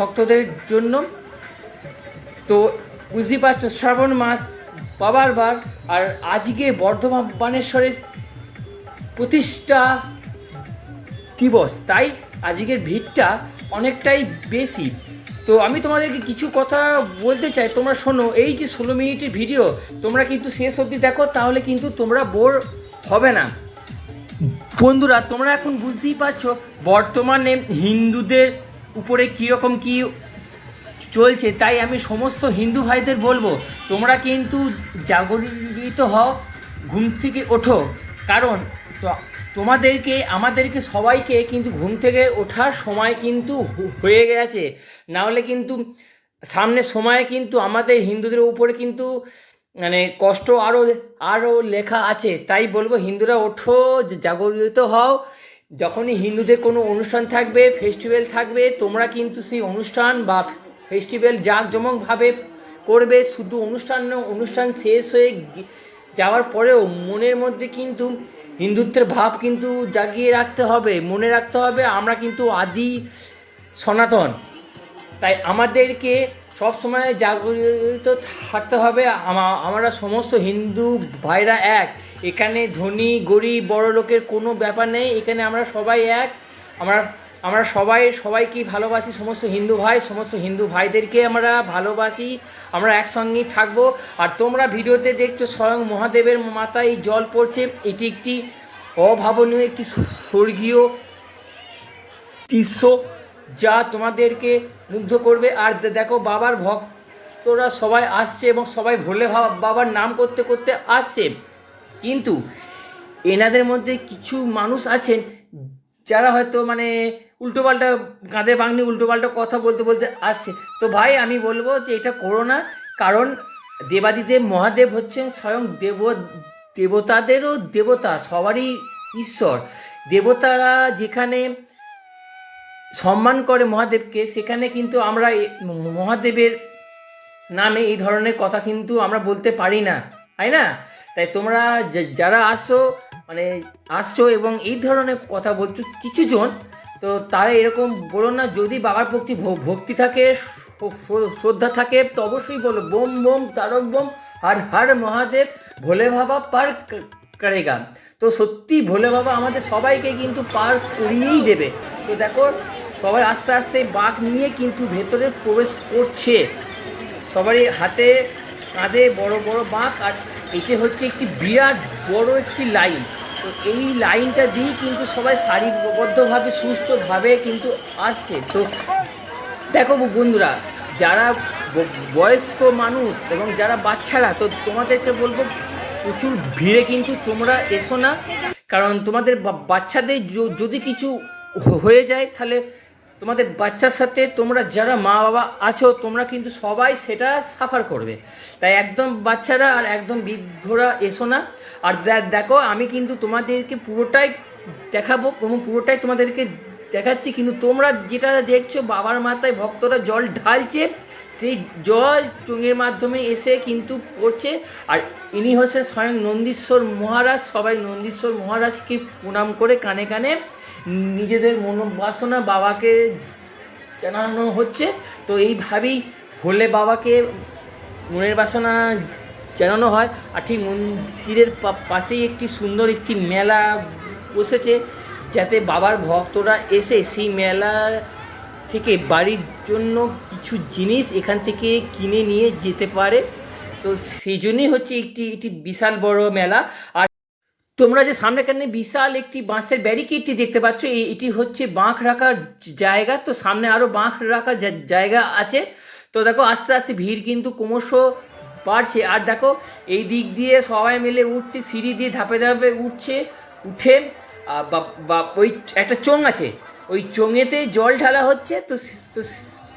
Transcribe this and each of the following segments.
ভক্তদের জন্য। তো বুঝতেই পারছ, শ্রাবণ মাস বাবার বার আর আজকে বর্ধমান বানেশ্বরের প্রতিষ্ঠা দিবস। তাই আজকের ভিড়টা অনেকটাই বেশি। তো আমি তোমাদেরকে কিছু কথা বলতে চাই। তোমরা শোনো, এই যে ষোলো মিনিটের ভিডিও, তোমরা কিন্তু শেষ অবধি দেখো, তাহলে কিন্তু তোমরা বোর হবে না। বন্ধুরা, তোমরা এখন বুঝতেই পারছ, বর্তমানে হিন্দুদের উপরে কীরকম কী চলছে, তাই আমি সমস্ত হিন্দু ভাইদের বলব, তোমরা কিন্তু জাগরিত হও, ঘুম থেকে ওঠো। কারণ তোমাদেরকে, আমাদেরকে সবাইকে কিন্তু ঘুম থেকে ওঠার সময় কিন্তু হয়ে গেছে। না হলে কিন্তু সামনে সময়ে কিন্তু আমাদের হিন্দুদের উপরে কিন্তু মানে কষ্ট আরও আরও লেখা আছে। তাই বলব, হিন্দুরা ওঠো, জাগরিত হও। যখনই হিন্দুদের কোনো অনুষ্ঠান থাকবে ফেস্টিভ্যাল থাকবে, তোমরা কিন্তু সেই অনুষ্ঠান বা ফেস্টিভ্যাল জাঁকজমকভাবে করবে। শুধু অনুষ্ঠান অনুষ্ঠান শেষ হয়ে যাওয়ার পরেও মনের মধ্যে কিন্তু হিন্দুত্বের ভাব কিন্তু জাগিয়ে রাখতে হবে। মনে রাখতে হবে আমরা কিন্তু আদি সনাতন। তাই আমাদেরকে সবসময় জাগরিত থাকতে হবে। আমরা সমস্ত হিন্দু ভাইরা এক। এখানে ধনী, গরিব, বড় লোকের কোনো ব্যাপার নেই। এখানে আমরা সবাই এক। আমরা আমরা সবাই, সবাইকে ভালোবাসি। সমস্ত হিন্দু ভাই, সমস্ত হিন্দু ভাইদেরকে আমরা ভালোবাসি। আমরা একসঙ্গেই থাকব। আর তোমরা ভিডিওতে দেখছ স্বয়ং মহাদেবের মাথায় জল পড়ছে। এটি একটি অভাবনীয় একটি স্বর্গীয় দৃশ্য। যা তোমাদেরকে মুগ্ধ করবে। আর দেখো, বাবার ভক্তরা সবাই আসছে এবং সবাই ভোলে বাবার নাম করতে করতে আসছে। কিন্তু এনাদের মধ্যে কিছু মানুষ আছেন যারা হয়তো মানে উল্টোপাল্টা কাঁধে বাংলি উল্টোপাল্টা কথা বলতে বলতে আসছে। তো ভাই, আমি বলব যে এটা করো না, কারণ দেবাদিদেব মহাদেব হচ্ছেন স্বয়ং দেব দেবতাদেরও দেবতা, সবারই ঈশ্বর। দেবতারা যেখানে সম্মান করে মহাদেবকে, সেখানে কিন্তু আমরা মহাদেবের নামে এই ধরনের কথা কিন্তু আমরা বলতে পারি না, তাই না? তাই তোমরা যারা আসছো মানে আসছো এবং এই ধরনের কথা বলছো কিছুজন তো তারা এরকম বলো না, যদি বাবার প্রতি ভক্তি থাকে শ্রদ্ধা থাকে, তো অবশ্যই বলো, বোম বোম, তারক, বোম, হর, হার মহাদেব, ভোলে বাবা পার করেগা। তো সত্যি ভোলে বাবা, আমাদের সবাইকে কিন্তু পার করিয়েই দেবে। তো দেখো, সবাই আস্তে আস্তে বাঘ নিয়ে কিন্তু ভেতরে প্রবেশ করছে। সবারই হাতে, কাঁধে বড় বড় বাঁক আর এটি হচ্ছে একটি বিরাট বড় একটি লাইন। তো এই লাইনটা দিয়েই কিন্তু সবাই সারিবদ্ধভাবে সুস্থভাবে কিন্তু আসছে। তো দেখো বন্ধুরা, যারা বয়স্ক মানুষ এবং যারা বাচ্চারা, তো তোমাদেরকে বলব প্রচুর ভিড়ে কিন্তু তোমরা এসো না। কারণ তোমাদের বাচ্চাদের যদি কিছু হয়ে যায়, তাহলে তোমাদের বাচ্চার সাথে তোমরা যারা মা বাবা আছো, তোমরা কিন্তু সবাই সেটা সাফার করবে। তাই একদম বাচ্চারা আর একদম বৃদ্ধরা এসো না। আর দেখো, আমি কিন্তু তোমাদেরকে পুরোটাই দেখাবো এবং পুরোটাই তোমাদেরকে দেখাচ্ছি। কিন্তু তোমরা যেটা দেখছ, বাবার মাথায় ভক্তরা জল ঢালছে সেই জল চুঙের মাধ্যমে এসে কিন্তু পড়ছে। আর ইনি হচ্ছেন স্বয়ং নন্দীশ্বর মহারাজ, সবাই নন্দীশ্বর মহারাজকে প্রণাম করে কানে কানে নিজেদের মনোবাসনা বাবাকে জানানো হচ্ছে। তো এইভাবেই ভোলে বাবাকে মনের বাসনা জানানো হয়। আর ঠিক মন্দিরের পাশেই একটি সুন্দর একটি মেলা বসেছে, যাতে বাবার ভক্তরা এসে সেই মেলা থেকে বাড়ির জন্য কিছু জিনিস এখান থেকে কিনে নিয়ে যেতে পারে। তো সেই জন্যই হচ্ছে একটি একটি বিশাল বড় মেলা। আর তোমরা যে সামনে সামনেখানে বিশাল একটি বাঁশের ব্যারিকেডটি দেখতে পাচ্ছ এটি হচ্ছে বাঁক রাখার জায়গা। তো সামনে আরও বাঁক রাখার জায়গা আছে। তো দেখো, আস্তে আস্তে ভিড় কিন্তু ক্রমশ বাড়ছে। আর দেখো, এই দিক দিয়ে সবাই মিলে উঠছে, সিঁড়ি দিয়ে ধাপে ধাপে উঠছে, উঠে বা- ওই একটা চোঙ আছে। ওই চোঙেতে জল ঢালা হচ্ছে, তো তো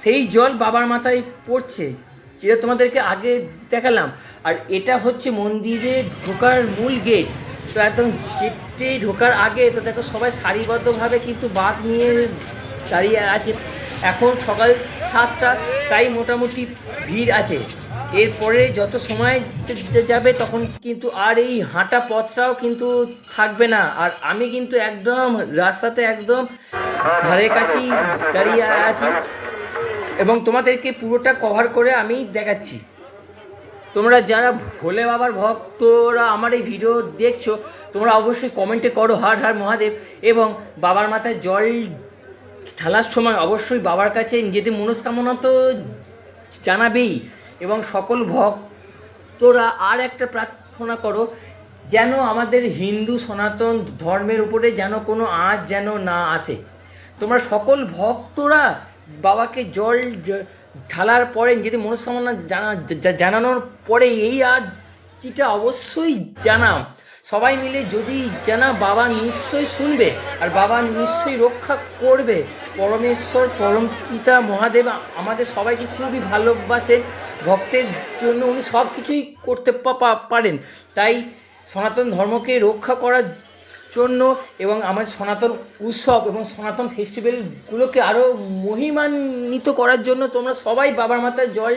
সেই জল বাবার মাথায় পড়ছে, যেটা তোমাদেরকে আগে দেখালাম। আর এটা হচ্ছে মন্দিরে ঢোকার মূল গেট। তো একদম গেটে ঢোকার আগে, তো দেখো সবাই সারিবদ্ধভাবে কিন্তু বাঘ নিয়ে দাঁড়িয়ে আছে। এখন সকাল সাতটা, তাই মোটামুটি ভিড় আছে। এরপরে যত সময় যাবে, তখন কিন্তু আর এই হাঁটা পথটাও কিন্তু থাকবে না। আর আমি কিন্তু একদম রাস্তাতে একদম ধারে কাছেই দাঁড়িয়ে আছি। এবং তোমাদেরকে পুরোটা কভার করে আমি দেখাচ্ছি। তোমরা যারা ভোলে বাবার ভক্তরা আমার এই ভিডিও দেখছ, তোমরা অবশ্যই কমেন্টে করো হার হার মহাদেব এবং বাবার মাথায় জল ঢালার সময় অবশ্যই বাবার কাছে নিজেদের মনস্কামনা তো জানাবেই এবং সকল ভক্তরা আর একটা প্রার্থনা করো, যেন আমাদের হিন্দু সনাতন ধর্মের উপরে যেন কোনো আঁচ যেন না আসে। তোমরা সকল ভক্তরা বাবাকে জল ঢালার পরে যদি মনস্কামনা জানা জানানোর পরে এই আর যেটা অবশ্যই জানাও। সবাই মিলে যদি জানা, বাবা নিশ্চয়ই শুনবে আর বাবা নিশ্চয়ই রক্ষা করবে। পরমেশ্বর, পরম পিতা, মহাদেব, আমাদের সবাইকে খুবই ভালোবাসেন। ভক্তের জন্য উনি সব কিছুই করতে পারেন। তাই সনাতন ধর্মকে রক্ষা করার জন্য এবং আমার সনাতন উৎসব এবং সনাতন ফেস্টিভ্যালগুলোকে আরও মহিমান্বিত করার জন্য তোমরা সবাই বাবার মাথায় জল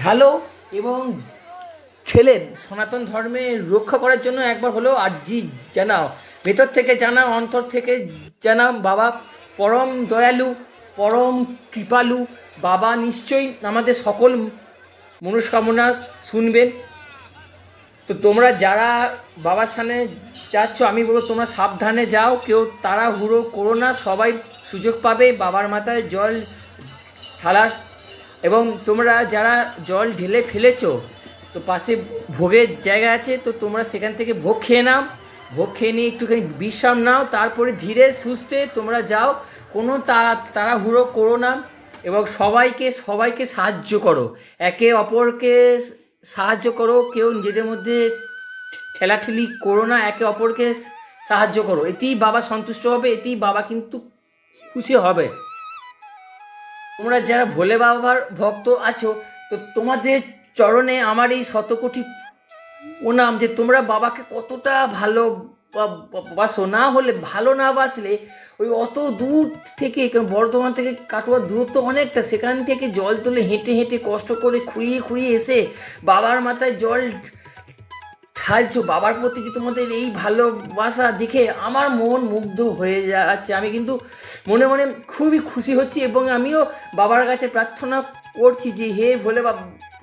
ঢালো এবং খেলেন। সনাতন ধর্মে রক্ষা করার জন্য একবার হলেও আর্জি জানাও। ভেতর থেকে জানাও, অন্তর থেকে জানাও, বাবা পরম দয়ালু, পরম কৃপালু, বাবা নিশ্চয়ই আমাদের সকল মনস্কামনা শুনবেন। তো তোমরা যারা বাবার সামনে যাচ্ছ, আমি বলব তোমরা সাবধানে যাও, কেউ তাড়াহুড়ো করো না, সবাই সুযোগ পাবে, বাবার মাথায় জল ঢালার। এবং তোমরা যারা জল ঢেলে ফেলেছো, তো পাশে ভোগের জায়গা আছে, তো তোমরা সেখান থেকে ভোগ খেয়ে নাও। ভোগ খেয়ে নিয়ে একটুখানি বিশ্রাম নাও, তারপরে ধীরে সুস্থে তোমরা যাও, কোনো তাড়া তাড়াহুড়ো করো না। এবং সবাইকে সবাইকে সাহায্য করো। একে অপরকে সাহায্য করো, কেউ নিজেদের মধ্যে ঠেলাঠেলি করো না, একে অপরকে সাহায্য করো। এতেই বাবা সন্তুষ্ট হবে, এতেই বাবা কিন্তু খুশি হবে। তোমরা যারা ভোলে বাবার ভক্ত আছো, তো তোমাদের চরণে আমার এই শতকোটি প্রণাম যে তোমরা বাবাকে কতটা ভালো বাসো। না হলে, ভালো না বাসলে ওই অত দূর থেকে বর্ধমান থেকে কাটোয়ার দূরত্ব অনেকটা, সেখান থেকে জল তুলে হেঁটে হেঁটে কষ্ট করে খুঁড়িয়ে খুঁড়িয়ে এসে বাবার মাথায় জল ঢালছো। বাবার প্রতি যে তোমাদের এই ভালোবাসা দেখে আমার মন মুগ্ধ হয়ে যাচ্ছে। আমি কিন্তু মনে মনে খুবই খুশি হচ্ছি এবং আমিও বাবার কাছে প্রার্থনা করছি যে, হে ভোলে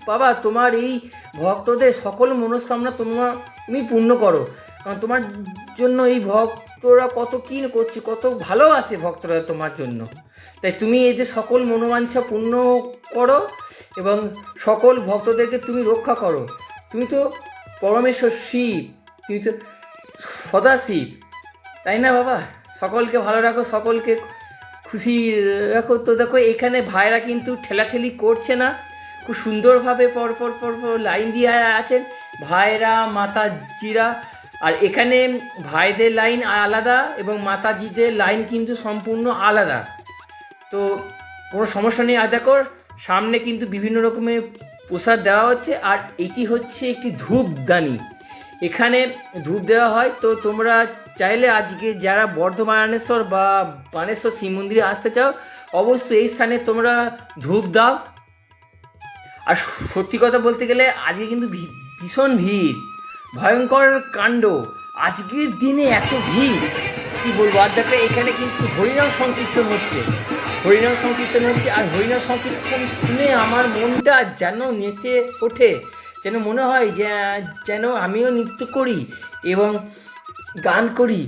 বাবা তোমার এই ভক্তদের সকল মনস্কামনা তোমার তুমি পূর্ণ করো। কারণ তোমার জন্য এই ভক্তরা কত কী করছে, কত ভালোবাসে ভক্তরা তোমার জন্য। তাই তুমি এই যে সকল মনোবাঞ্ছা পূর্ণ করো এবং সকল ভক্তদেরকে তুমি রক্ষা করো। তুমি তো পরমেশ্বর শিব, তুমি তো সদাশিব তাই না বাবা? সকলকে ভালো রাখো, সকলকে খুশি রাখো। তো দেখো, এখানে ভাইরা কিন্তু ঠেলাঠেলি করছে না। খুব সুন্দরভাবে পর পর পর পর লাইন দিয়ে আছেন। ভাইরা মাতাজিরা আর এখানে ভাইদের লাইন আলাদা এবং মাতাজিদের লাইন কিন্তু সম্পূর্ণ আলাদা। তো কোনো সমস্যা নেই, আর দেখো, সামনে কিন্তু বিভিন্ন রকমের প্রসাদ দেওয়া হচ্ছে, আর এটি হচ্ছে একটি ধূপদানি। এখানে ধূপ দেওয়া হয়, তো তোমরা চাইলে আজকে যারা বর্ধমানেশ্বর বা বানেশ্বর শিব মন্দিরে আসতে চাও, অবশ্যই এই স্থানে তোমরা ধূপ দাও। আর সত্যি কথা বলতে গেলে আজকে কিন্তু ভীষণ ভিড়। ভয়ঙ্কর কাণ্ড। আজকের দিনে এত ভিড়। কি বলব? আর দেখো, এখানে কিন্তু হরিনাম সংকীর্তন হচ্ছে। হরিনাম সংকীর্তন হচ্ছে, আর হরিনাম সংকীর্তন শুনে আমার মনটা যেন নেচে ওঠে। যেন মনে হয় যে, যেন আমিও নৃত্য করি এবং গান করি।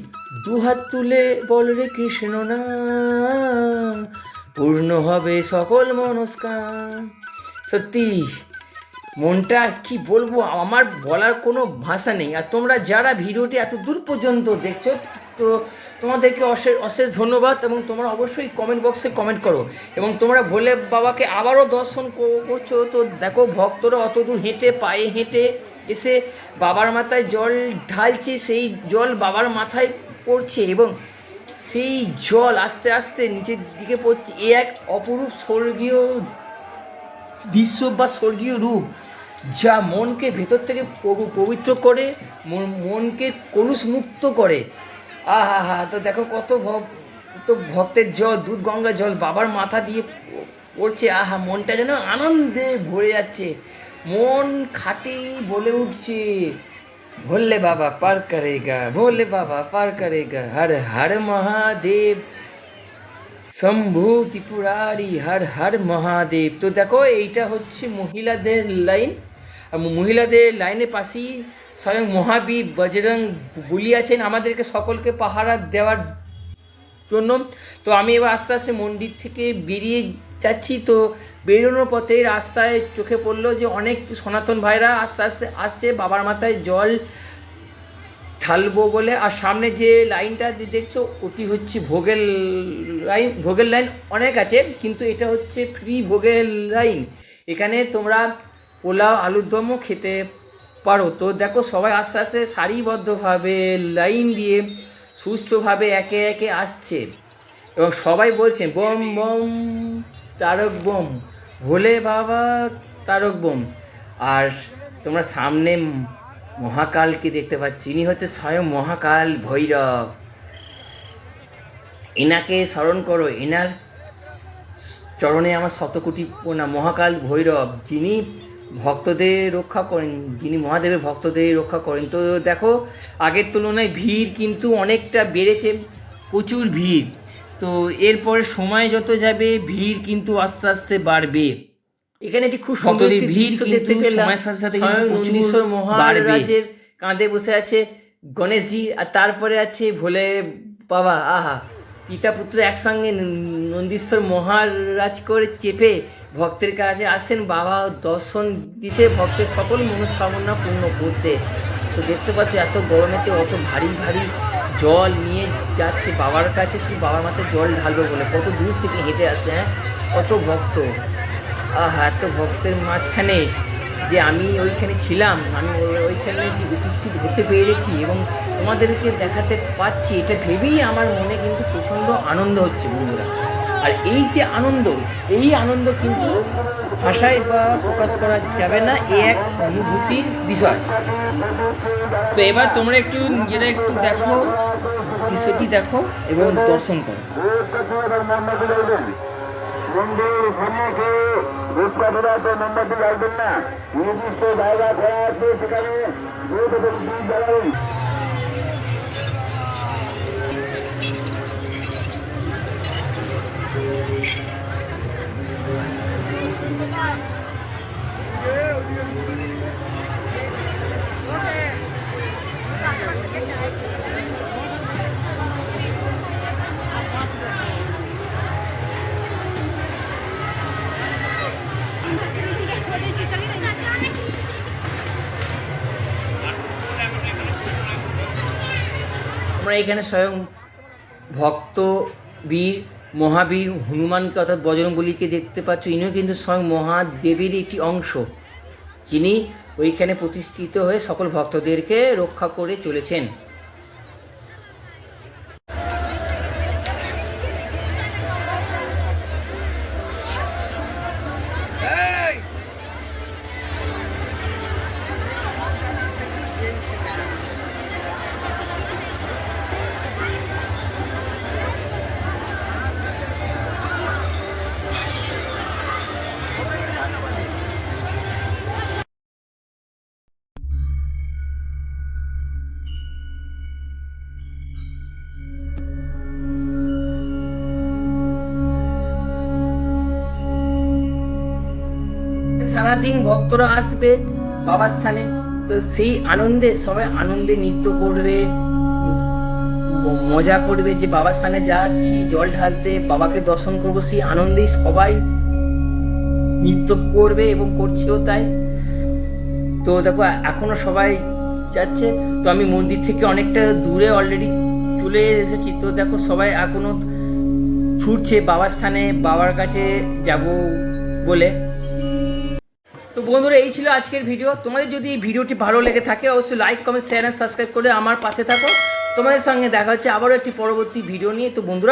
দু হাত তুলে বল রে কৃষ্ণ না, পূর্ণ হবে সকল মনস্কার সত্যি মনটা কি বলব, আমার বলার কোনো ভাষা নেই। আর তোমরা যারা ভিডিওটি এত দূর পর্যন্ত দেখছ, তো তোমাদেরকে অশেষ অশেষ ধন্যবাদ এবং তোমরা অবশ্যই কমেন্ট বক্সে কমেন্ট করো। এবং তোমরা ভোলে বাবাকে আবারও দর্শন করছ। তো দেখো, ভক্তরা অত দূর হেঁটে, পায়ে হেঁটে এসে বাবার মাথায় জল ঢালছে, সেই জল বাবার মাথায় পড়ছে এবং সেই জল আস্তে আস্তে নিচের দিকে পড়ছে। এ এক অপরূপ স্বর্গীয় দৃশ্য বা স্বর্গীয় রূপ। যা মনকে ভেতর থেকে পবিত্র করে, মন- মনকে কলুষ মুক্ত করে। আহা, হা, তো দেখো কত ভক্ত ভক্তের জল দুধ গঙ্গা জল, বাবার মাথা দিয়ে পড়ছে, আহা, মনটা যেন আনন্দে ভরে যাচ্ছে। মন খাটি বলে উঠছে, ভোলে বাবা পার করেগা, ভোলে বাবা পার করেগা, হর হর মহাদেব, শম্ভু ত্রিপুরারি, হর হর মহাদেব। তো দেখো এইটা হচ্ছে মহিলাদের লাইন। মহিলাদের লাইনের পাশেই স্বয়ং মহাবীর বজরং বলি আছেন আমাদেরকে সকলকে পাহারা দেওয়ার জন্য। তো আমি এবার আস্তে আস্তে মন্দির থেকে বেরিয়ে যাচ্ছি। তো বেরোনোর পথে রাস্তায় চোখে পড়ল যে অনেক সনাতন ভাইরা আস্তে আস্তে আসছে, বাবার মাথায় জল ঢালবো বলে। আর সামনে যে লাইনটা দেখছ, ওটি হচ্ছে ভোগের লাইন। ভোগের লাইন অনেক আছে, কিন্তু এটা হচ্ছে ফ্রি ভোগের লাইন। এখানে তোমরা পোলাও আলুর দমও খেতে পারো। তো দেখো সবাই আস্তে আস্তে সারিবদ্ধভাবে লাইন দিয়ে সুষ্ঠুভাবে একে একে আসছে। এবং সবাই বলছে বোম বোম, তারক বোম, ভোলে বাবা, তারক বোম। আর তোমরা সামনে মহাকালকে দেখতে পাচ্ছি, ইনি হচ্ছে স্বয়ং মহাকাল ভৈরব। এনাকে স্মরণ করো এনার চরণে আমার শতকোটি মহাকাল ভৈরব, যিনি ভক্তদের রক্ষা করেন যিনি মহাদেবের ভক্তদের রক্ষা করেন। তো দেখো আগের তুলনায় ভিড় কিন্তু অনেকটা বেড়েছে প্রচুর ভিড়। তো এরপরে সময় যত যাবে ভিড় কিন্তু আস্তে আস্তে বাড়বে। এখানে একটি খুব সুন্দর দৃশ্য দেখতে পেলাম। মহারাজের কাঁধে বসে আছে গণেশজি আর তারপরে আছে ভোলে বাবা আহা পিতা পুত্র একসঙ্গে নন্দীশ্বর মহারাজ করে চেপে ভক্তের কাছে আসেন, বাবা দর্শন দিতে, ভক্তের সকল মনস্কামনা পূর্ণ করতে। তো দেখতে পাচ্ছ, এত গরমেতে অত ভারী ভারী জল নিয়ে যাচ্ছে বাবার কাছে, শুধু বাবার মাথায় জল ঢালবে বলে। কত দূর থেকে হেঁটে আসছে হ্যাঁ? কত ভক্ত। আহা, এত ভক্তের মাঝখানে যে আমি ওইখানে ছিলাম, আমি ওই- ওইখানে যে উপস্থিত হতে পেরেছি এবং তোমাদেরকে দেখাতে পাচ্ছি, এটা ভেবেই আমার মনে কিন্তু প্রচণ্ড আনন্দ হচ্ছে বন্ধুরা। আর এই যে আনন্দ, এই আনন্দ কিন্তু ভাষায় বা প্রকাশ করা যাবে না, এ এক অনুভূতির বিষয়। তো এবার তোমরা একটু নিজেরা একটু দেখো, দৃশ্যটি দেখো এবং দর্শন করো। না নির্দিষ্ট জায়গা আছে সেখানে এখানে স্বয়ং ভক্ত, বীর, মহাবীর, হনুমানকে অর্থাৎ বজরংবলীকে দেখতে পাচ্ছ। ইনিও কিন্তু স্বয়ং মহাদেবের একটি অংশ। যিনি ওইখানে প্রতিষ্ঠিত হয়ে সকল ভক্তদেরকে রক্ষা করে চলেছেন। সারাদিন ভক্তরা আসবে বাবার স্থানে। তো সেই আনন্দে, সবাই আনন্দে নৃত্য করবে, মজা করবে যে বাবার স্থানে যাচ্ছি, জল ঢালতে, বাবাকে দর্শন করব, সেই আনন্দেই সবাই নৃত্য করবে এবং করছেও তাই। তো দেখো, এখনও সবাই যাচ্ছে। তো আমি মন্দির থেকে অনেকটা দূরে অলরেডি চলে এসেছি। তো দেখো, সবাই এখনও ছুটছে, বাবার স্থানে বাবার কাছে যাব বলে। তো বন্ধুরা, এই ছিল আজকের ভিডিও তোমাদের যদি এই ভিডিওটি ভালো লেগে থাকে, অবশ্যই লাইক কমেন্ট শেয়ার সাবস্ক্রাইব করে আমার পাশে থাকো। তোমাদের সঙ্গে দেখা হচ্ছে আবারও একটি পরবর্তী ভিডিও নিয়ে। তো বন্ধুরা